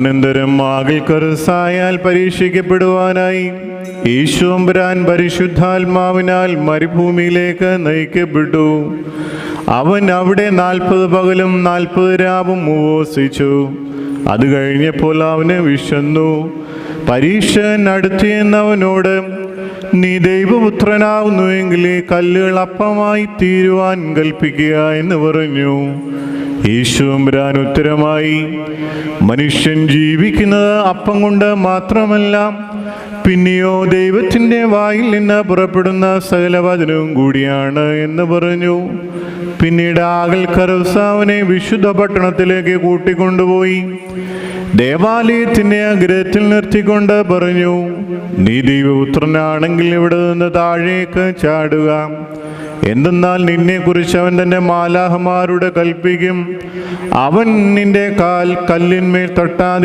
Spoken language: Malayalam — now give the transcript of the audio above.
അനന്തരം ആകിൽ പരീക്ഷിക്കപ്പെടുവാനായി. ഈശോംബരാൻ പരിശുദ്ധാത്മാവിനാൽ മരുഭൂമിയിലേക്ക് നയിക്കപ്പെട്ടു. അവൻ അവിടെ നാൽപ്പത് പകലും നാൽപ്പത് രാവും ഉപവസിച്ചു. അത് കഴിഞ്ഞപ്പോൾ അവന് വിശന്നു. പരീക്ഷൻ അടുത്തിയെന്നവനോട് നീ ദൈവപുത്രനാവുന്നുവെങ്കിൽ കല്ലുകൾ അപ്പമായി തീരുവാൻ കൽപ്പിക്കുക എന്ന് പറഞ്ഞു. ഈശോമ്പരാൻ ഉത്തരമായി. മനുഷ്യൻ ജീവിക്കുന്നത് അപ്പം കൊണ്ട് മാത്രമല്ല പിന്നെയോ ദൈവത്തിന്റെ വായിൽ നിന്ന് പുറപ്പെടുന്ന സകല വചനവും കൂടിയാണ് എന്ന് പറഞ്ഞു. പിന്നീട് ആകൽ കറുസാവിനെ വിശുദ്ധ പട്ടണത്തിലേക്ക് കൂട്ടിക്കൊണ്ടുപോയി. ദേവാലയത്തിന്റെ അഗ്രഹത്തിൽ നിർത്തിക്കൊണ്ട് പറഞ്ഞു നീ ദൈവപുത്രനാണെങ്കിൽ ഇവിടെ നിന്ന് താഴേക്ക് ചാടുക. എന്തെന്നാൽ നിന്നെക്കുറിച്ച് അവൻ തന്റെ മാലാഹമാരുടെ കൽപ്പിക്കും. അവൻ നിന്റെ കാൽ കല്ലിന്മേൽ തട്ടാതെ